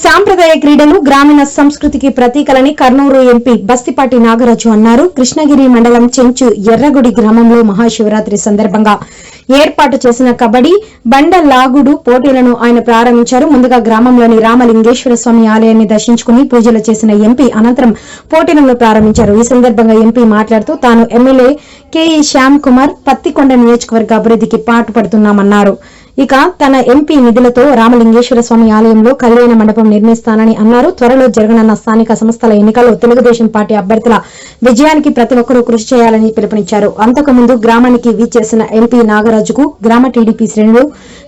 సాంప్రదాయ క్రీడలు గ్రామీణ సంస్కృతికి ప్రతీకలని కర్నూలు ఎంపీ బస్తిపాటి నాగరాజు అన్నారు. కృష్ణగిరి మండలం చెంచు ఎర్రగుడి గ్రామంలో మహాశివరాత్రి సందర్భంగా ఏర్పాటు చేసిన కబడ్డీ బండ లాగుడు పోటీలను ఆయన ప్రారంభించారు. ముందుగా గ్రామంలోని రామలింగేశ్వర స్వామి ఆలయాన్ని దర్శించుకుని పూజలు చేసిన ఎంపీ అనంతరం పోటీలను ప్రారంభించారు. ఈ సందర్భంగా ఎంపీ మాట్లాడుతూ తాను ఎమ్మెల్యే కెఈ శ్యామ్ కుమార్ పత్తికొండ నియోజకవర్గ అభివృద్ధికి పాటుపడుతున్నామన్నారు. ఇక తన ఎంపీ నిధులతో రామలింగేశ్వర స్వామి ఆలయంలో కళ్యాణ మండపం నిర్మిస్తానని అన్నారు. త్వరలో జరగనున్న స్థానిక సంస్థల ఎన్నికల్లో తెలుగుదేశం పార్టీ అభ్యర్థుల విజయానికి ప్రతి ఒక్కరూ కృషి చేయాలని పిలుపునిచ్చారు. అంతకుముందు గ్రామానికి వీచేసిన ఎంపీ నాగరాజుకు గ్రామ టీడీపీ శ్రేణులు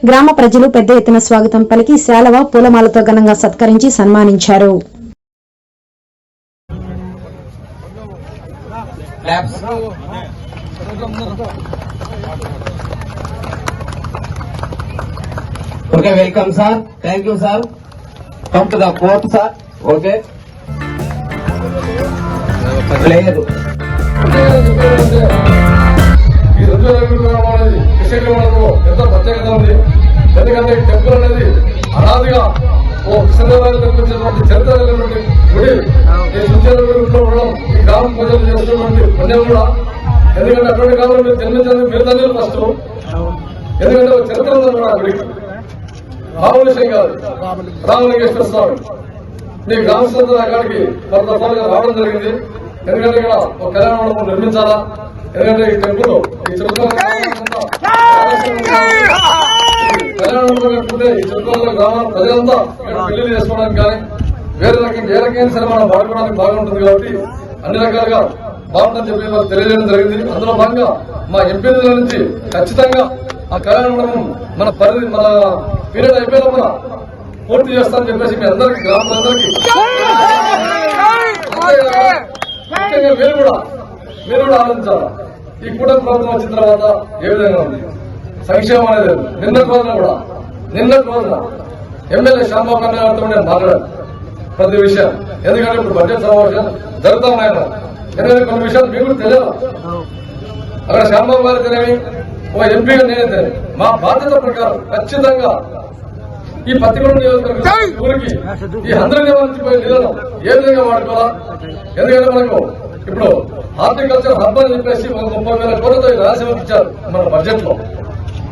గ్రామ ప్రజలు పెద్ద ఎత్తున స్వాగతం పలికి శాలవ పూలమాలతో ఘనంగా సత్కరించి సన్మానించారు. Okay welcome sir thank you sir come to the court sir okay player ఈ రెండు అనేది ఎంతో ప్రత్యేకత ఉంది ఎందుకంటే టెంపుల్ అనేది అనాదిగా ఓ కృష్ణదేవాలయం నిర్మించినటువంటి చరిత్ర కలిగినటువంటి గుడి ఈ సుందరంలో ఉండడం ఈ గ్రామం ప్రజలు చేస్తున్నటువంటి పుణ్యం కూడా ఎందుకంటే అటువంటి కాలంలో మీరు జన్మించడానికి మీరు తల్లి ఫస్ట్. ఎందుకంటే ఒక చరిత్ర ఉంది ఆ గుడికి రామలింగం కాదు రామలింగేశ్వర స్వామి. మీ గ్రామస్తులందరూ అక్కడికి కొంత త్వరగా రావడం జరిగింది. ఎందుకంటే ఇక్కడ ఒక కళ్యాణ మండపం నిర్మించాలా? ఎందుకంటే ఈ టెంపుల్ ఈ చుట్టుపక్కల కళ్యాణ మండపం కట్టుకుంటే ఈ చుట్టుపక్కల గ్రామాల ప్రజలంతా ఇక్కడ పెళ్ళి చేసుకోవడానికి కానీ వేరే రకం ఏ రకమైన సరే మనం వాడుకోవడానికి బాగుంటుంది కాబట్టి అన్ని రకాలుగా బాగుంటుందని చెప్పి తెలియజేయడం జరిగింది. అందులో భాగంగా మా ఎంపీ నిధుల నుంచి ఖచ్చితంగా ఆ కళ్యాణ మన పరిధి మన పీరియడ్ అయిపోయిన మన పూర్తి చేస్తామని చెప్పేసి మీ అందరికి గ్రామాలందరికీ మీరు కూడా మీరు కూడా ఆలోచించాలి ఈ కూటమి ప్రభుత్వం వచ్చిన తర్వాత ఏ విధంగా ఉంది? సంక్షేమం అనేది లేదు. నిన్నటి రోజున కూడా నిన్నటి రోజున ఎమ్మెల్యే శ్యామబాబు కన్నా గారితో నేను మాట్లాడాను ప్రతి విషయం. ఎందుకంటే ఇప్పుడు బడ్జెట్ సమావేశం జరుగుతా ఉన్నాయి ఎందుకంటే కొన్ని విషయాలు మీకు తెలియదు అక్కడ శ్యామబాబు గారు తెలియని ఒక ఎంపీగా నేనే తెలియదు మా బాధ్యత ప్రకారం ఖచ్చితంగా ఈ పత్తికొండ నియోజకవర్గం ఊరికి ఈ అందరి నివారించిపోయే నిధులను ఏ విధంగా వాడుకోవాలా? ఎందుకంటే మనకు ఇప్పుడు హార్టికల్చర్ హబ్ అని చెప్పేసి ఒక ముప్పై వేల కోట్లతో రాజ్యం ఇచ్చారు మన బడ్జెట్లో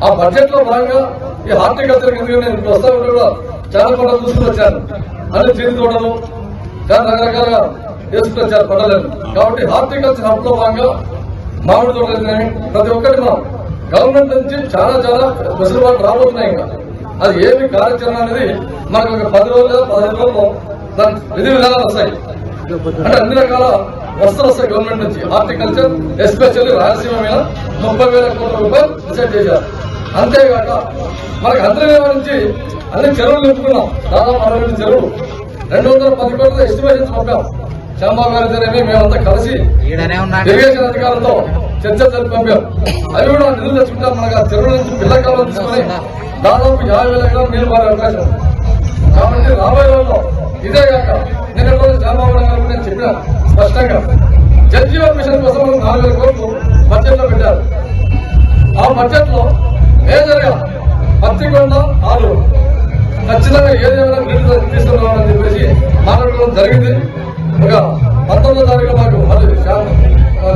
ఆ బడ్జెట్లో భాగంగా ఈ హార్టికల్చర్ ఎందుకు నేను వస్తా ఉంటే కూడా చాలా పంటలు చూసుకుని వచ్చాను. అన్ని చిరు తోటలు చాలా రకరకాలుగా చేసుకుని వచ్చారు పంటలను. కాబట్టి హార్టికల్చర్ హబ్లో భాగంగా మామిడి తోటలు ప్రతి ఒక్కటి మనం గవర్నమెంట్ నుంచి చాలా చాలా వెసులుబాటు రాబోతున్నాయి ఇంకా. అది ఏమి కార్యాచరణ అనేది మనకు ఒక పది రోజులు పదిహేను రోజుల్లో దాని విధి విధానాలు వస్తాయి. అంటే అన్ని రకాల వస్తువులు వస్తాయి గవర్నమెంట్ నుంచి. హార్టికల్చర్ ఎస్పెషల్లీ రాయలసీమ మీద ముప్పై వేల కోట్ల రూపాయలు డిసైడ్ చేశారు. అంతేకాక మనకు అంతర్వేమ నుంచి అన్ని చెరువులు నింపుకున్నాం. దాదాపు అరవై చెరువులు. రెండు వందల పది కోట్ల ఎస్టిమేషన్స్ పంపాం. శ్యామబాబు గారి దగ్గర మేమంతా కలిసి ఇరిగేషన్ అధికారులతో చర్చ జరిపి పంపాం అవి కూడా నిధులు తెచ్చుకుంటాం మనకు ఆ చెరువుల నుంచి పిల్లకాలం తీసుకొని దాదాపు యాభై వేల ఎకరాలు నీళ్ళు మారే అవకాశం. కాబట్టి రాబోయే రోజుల్లో ఇదే కాక నేను ఎప్పుడో చంద్రబాబు నాయుడు గారికి నేను చెప్పిన స్పష్టంగా జడ్జీవన్ మిషన్ కోసం నాలుగు వేల కోట్లు బడ్జెట్లో పెట్టారు. ఆ బడ్జెట్లో మేజర్గా పత్తికొండ ఆలు ఖచ్చితంగా ఏదైనా నిధులు తీసుకున్నామని చెప్పేసి మాట్లాడుకోవడం జరిగింది. ఒక పంతొమ్మిదో తారీఖు మాకు మళ్ళీ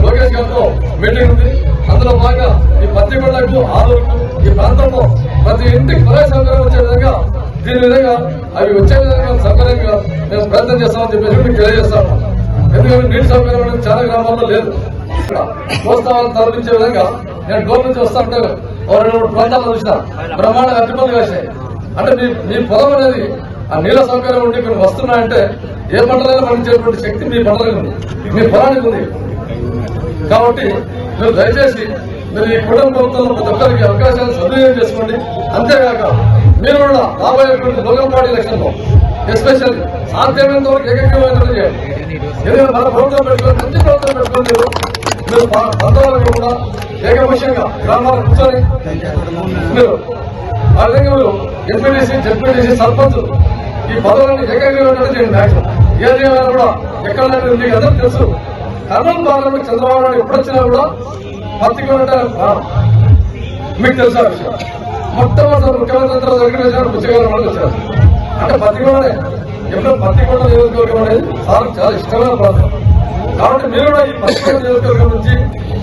లోకేష్ గారితో మీటింగ్ ఉంది. అందులో భాగంగా ఈ పత్తికొండకు ఆలూరుకు ఈ ప్రాంతంలో ప్రతి ఇంటికి ప్రవేశ సౌకర్యం వచ్చే విధంగా దీని విధంగా అవి వచ్చే విధంగా సౌకర్యంగా మేము ప్రయత్నం చేస్తామని చెప్పేసి మీకు తెలియజేస్తాను ఎందుకంటే నీటి సౌకర్యం అనేది చాలా గ్రామాల్లో లేదు. ప్రోత్సాహాలు తరలించే విధంగా నేను డోర్ నుంచి వస్తా ఉంటే ఒక రెండు మూడు ప్రాంతాల్లో చూసిన బ్రహ్మాండంగా అడ్డుపనులు వేసాయి అంటే మీ మీ పొలం అనేది ఆ నీళ్ళ సౌకర్యం ఉండి ఇక్కడ వస్తున్నాయంటే ఏ పంటలైనా పండించేటువంటి శక్తి మీ పంటలకు ఉంది. మీ పొలానికి ఉంది. కాబట్టి మీరు దయచేసి మీరు ఈ కుటుంబ ప్రభుత్వంలో ప్రతి ఒక్కరికి అవకాశాలు సద్వినియోగం చేసుకోండి. అంతేకాక మీరు కూడా రాబోయేటువంటి లోకంపాటి ఎలక్షన్లో ఎస్పెషల్ సాధ్యమైనంత వరకు ఏకగ్రీవంగా చేయండి. ఎందుకంటే మన ప్రభుత్వం పెట్టుకొని మంచి ప్రభుత్వం పెట్టుకొని మీరు మీరు బంధువులకు కూడా ఏకపక్షంగా గ్రామాలు కూర్చొని మీరు ఆ విధంగా మీరు ఎంపీడీసీ జడ్పీడీసీ సర్పంచ్ ఈ పదవులను ఏకగ్రీవంగా చేయండి మ్యాక్సిమం. ఏది కూడా ఎక్కడ లేదు మీకు అందరూ తెలుసు. కర్నూలు పార్లమెంట్ చంద్రబాబు నాయుడు ఎప్పుడు కూడా పత్తికొండ మీకు తెలుసా విషయం? మొట్టమొదటి ముఖ్యమంత్రి తర్వాత వెంకటేశ్వర పుచ్చగారు వచ్చారు అంటే పత్తికొండనే ఎప్పుడో పత్తికొండ నియోజకవర్గం అనేది సార్ చాలా ఇష్టమైన ప్రాంతం. కాబట్టి మీరు కూడా ఈ పత్తికొండ నియోజకవర్గం నుంచి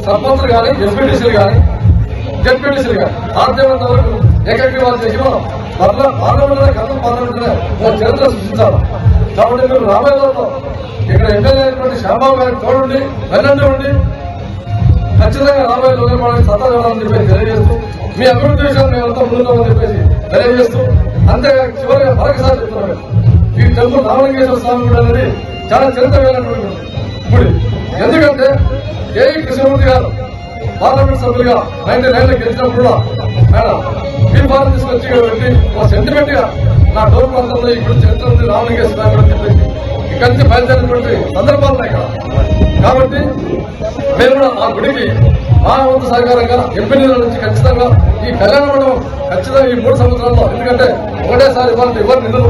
సర్పంచులు కానీ ఎంపీటీసీలు కానీ జడ్పీటీసీలు కానీ సాధ్యమైనంత వరకు ఏకగ్రీవాలు చేసి మనం మరలా పార్లమెంట్ కథ పార్లమెంట్ చరిత్ర సృష్టించాలి కాబట్టి మీరు రాబోయే రోజుల్లో ఇక్కడ ఎమ్మెల్యే అయినటువంటి శ్యాంబాబు గారికి తోడుండి వెన్నంటి ఉండి ఖచ్చితంగా రాబోయే రోజులు మనకి సత్తా ఇవ్వాలని చెప్పేసి తెలియజేస్తూ మీ అభివృద్ధి విషయాలు మేము అంతా ముందుకోమని చెప్పేసి తెలియజేస్తూ అంతేగా చివరిగా మరొకసారి చెప్తున్నాను. ఈ టెంపుల్ రామలింగేశ్వర స్వామి గుడి అనేది చాలా చరిత్రమైనటువంటి గుడి. ఎందుకంటే ఏఈ కృష్ణమూర్తి గారు పార్లమెంట్ సభ్యులుగా నైన్టీ నైన్లో గెలిచినప్పుడు కూడా ఆయన తీర్మానం తీసుకొచ్చి పెట్టి ఒక సెంటిమెంట్గా నా డోర్ ప్రాంతంలో ఇప్పుడు గుడి చరిత్ర ఉంది రామలింగేశ్వర స్వామి చెప్పేసి ఇక్కడి నుంచి బయలుదేరినటువంటి సందర్భాలు ఉన్నాయి కాబట్టి మేము కూడా ఆ గుడికి మా వంతు సహకారంగా ఎంపీ నుంచి ఖచ్చితంగా ఈ కళ్యాణ మండపం ఖచ్చితంగా ఈ మూడు సంవత్సరాల్లో ఎందుకంటే ఒకటేసారి ఇవ్వాలి ఎవరు నిధులు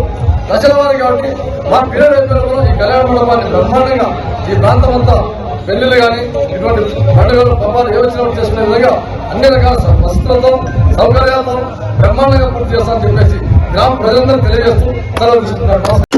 దశల వారి కాబట్టి మా పీరియడ్ అయిపోయిన ఈ కళ్యాణ మండపాన్ని బ్రహ్మాండంగా ఈ ప్రాంతం అంతా పెళ్ళిళ్ళు కానీ ఇటువంటి పండుగలు పబ్బాలు ఏ వచ్చినప్పుడు చేసుకునే విధంగా అన్ని రకాల వసతులతో సౌకర్యాలతో బ్రహ్మాండంగా పూర్తి చేస్తామని చెప్పేసి గ్రామ ప్రజలందరూ తెలియజేస్తూ సెలవు తీసుకుంటున్నారు.